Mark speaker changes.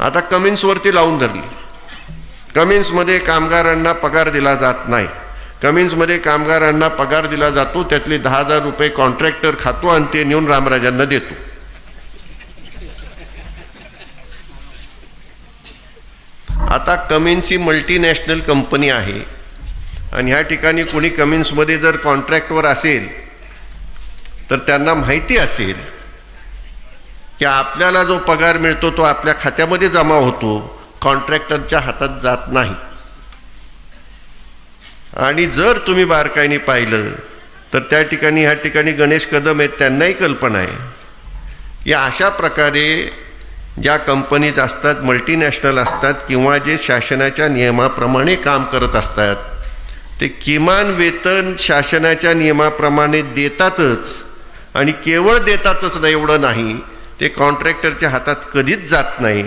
Speaker 1: आता कमिन्सवरती लावून धरली. कमिन्समध्ये कामगारांना पगार दिला जात नाही. कमिन्समध्ये कामगारांना पगार दिला जातो त्यातले दहा हजार रुपये कॉन्ट्रॅक्टर खातो आणि ते नेऊन रामराजांना देतो. आता कमिन्स ही मल्टीनॅशनल कंपनी आहे. आणि ह्या ठिकाणी कोणी कमिन्समध्ये जर कॉन्ट्रॅक्टवर असेल तर त्यांना माहिती असेल की आपल्याला जो पगार मिळतो तो आपल्या खात्यामध्ये जमा होतो. कॉन्ट्रॅक्टरच्या हातात जात नाही. आणि जर तुम्ही बारकाईने पाहिलं तर त्या ठिकाणी ह्या ठिकाणी गणेश कदम आहेत त्यांनाही कल्पना आहे. की अशा प्रकारे ज्या कंपनीज असतात मल्टीनॅशनल असतात किंवा जे शासनाच्या नियमाप्रमाणे काम करत असतात ते किमान वेतन शासनाच्या नियमाप्रमाणे देतातच. आणि केवळ देतातच ना एवढं नाही. ते कॉन्ट्रॅक्टरच्या हातात कधीच जात नाही.